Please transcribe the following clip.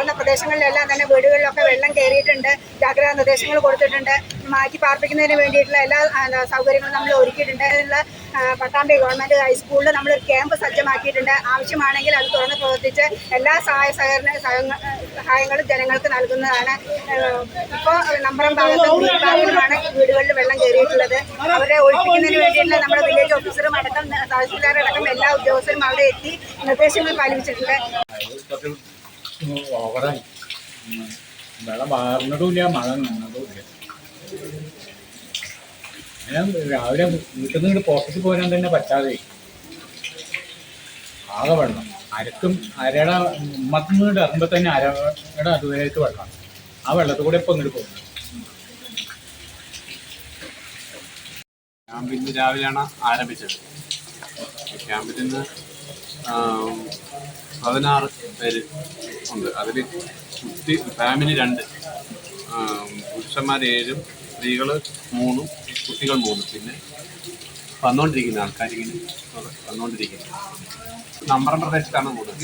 താഴ്ന്ന പ്രദേശങ്ങളിലെല്ലാം തന്നെ വീടുകളിലൊക്കെ വെള്ളം കയറിയിട്ടുണ്ട്. ജാഗ്രതാ നിർദ്ദേശങ്ങൾ കൊടുത്തിട്ടുണ്ട്. മാറ്റി പാർപ്പിക്കുന്നതിന് വേണ്ടിയിട്ടുള്ള എല്ലാ സൗകര്യങ്ങളും നമ്മൾ ഒരുക്കിയിട്ടുണ്ട്. അതിനുള്ള പട്ടാമ്പി ഗവൺമെന്റ് ഹൈസ്കൂളിൽ ഒരു ക്യാമ്പ് സജ്ജമാക്കിയിട്ടുണ്ട്. ആവശ്യമാണെങ്കിൽ അത് തുറന്ന് പ്രവർത്തിച്ച് എല്ലാ സഹായ സഹകരണ സഹായങ്ങളും ജനങ്ങൾക്ക് നൽകുന്നതാണ്. ഇപ്പോൾ നമ്പറം ഭാഗത്തും ഭാഗത്തുമാണ് വീടുകളിൽ വെള്ളം കയറിയിട്ടുള്ളത്. അവരെ ഒഴിപ്പിക്കുന്നതിന് വേണ്ടിയിട്ടുള്ള നമ്മുടെ വില്ലേജ് ഓഫീസറും അടക്കം തഹസിൽദാരടക്കം എല്ലാ ഉദ്യോഗസ്ഥരും അവിടെ എത്തി നിർദ്ദേശങ്ങൾ പാലിച്ചിട്ടുണ്ട് കുറച്ച് ഓവറായി. വെള്ളം വാർന്നതുമില്ല മഴ നിന്നതുമില്ല ഞാൻ രാവിലെ വീട്ടിൽ നിന്ന് പുറത്തേക്ക് പോരാൻ തന്നെ പറ്റാതെ. ആകെ വെള്ളം. അരക്കും അരയുടെ ഉമ്മത്തിൽ നിന്ന് ഇറങ്ങുമ്പോൾ തന്നെ അരയുടെ അതുവരേക്ക് വെള്ളം ആ വെള്ളത്തിൽ കൂടെ ഇപ്പം ഇങ്ങോട്ട് പോകുന്നു. ക്യാമ്പിൽ നിന്ന് രാവിലെയാണ് ആരംഭിച്ചത്. ക്യാമ്പിൽ നിന്ന് പതിനാറ് പേര് ഉണ്ട്. അതിൽ കുട്ടി ഫാമിലി രണ്ട്. പുരുഷന്മാർ ഏഴും സ്ത്രീകൾ മൂന്നും കുട്ടികൾ മൂന്നും. പിന്നെ വന്നുകൊണ്ടിരിക്കുന്ന ആൾക്കാർ ഇങ്ങനെ വന്നുകൊണ്ടിരിക്കുന്നത് നമ്പറം പ്രദേശത്താണ് കൂടുതൽ.